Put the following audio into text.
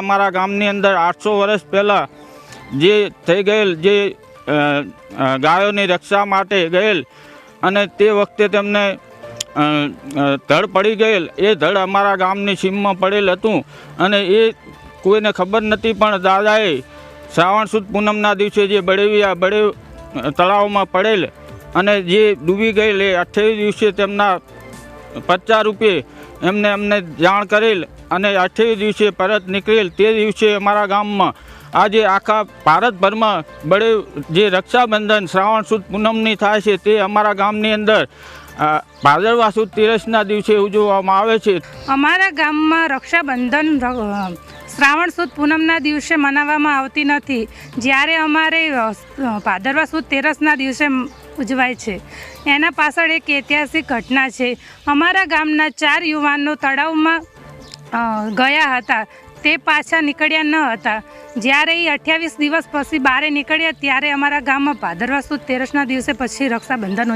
અમારા ગામની અંદર આઠસો વર્ષ પહેલાં જે થઈ ગયેલ જે ગાયોની રક્ષા માટે ગયેલ અને તે વખતે તેમને ધડ પડી ગયેલ. એ ધડ અમારા ગામની સીમમાં પડેલ હતું અને એ કોઈને ખબર નથી, પણ દાદાએ શ્રાવણ સુદ પૂનમના દિવસે જે બળેવિયા બળે તળાવમાં પડેલ અને જે ડૂબી ગયેલ, એ અઠ્યાવીસ દિવસે તેમના પચાસ રૂપિયે એમને અમને જાણ કરેલ અને અઠ્યાવીસ દિવસે પરત નીકળેલ તે દિવસે અમારા ગામમાં આજે આખા ભારતભરમાં બળે જે રક્ષાબંધન, શ્રાવણ સુદ પૂનમની થાય છે તે અમારા ગામની અંદર ભાદરવા સુદ તેરસના દિવસે ઉજવવામાં આવે છે. અમારા ગામમાં રક્ષાબંધન શ્રાવણ સુદ પૂનમના દિવસે મનાવવામાં આવતી નથી. જ્યારે અમારે ભાદરવા સુદ તેરસના દિવસે ઉજવાય છે. એના પાછળ એક ઐતિહાસિક ઘટના છે. અમારા ગામના ચાર યુવાનો તળાવમાં ગયા હતા. તે પાછા નીકળ્યા ન હતા. જ્યારે એ અઠ્યાવીસ દિવસ પછી બારે નીકળ્યા, ત્યારે અમારા ગામમાં ભાદરવા સુદ, તેરસના દિવસે પછી રક્ષાબંધન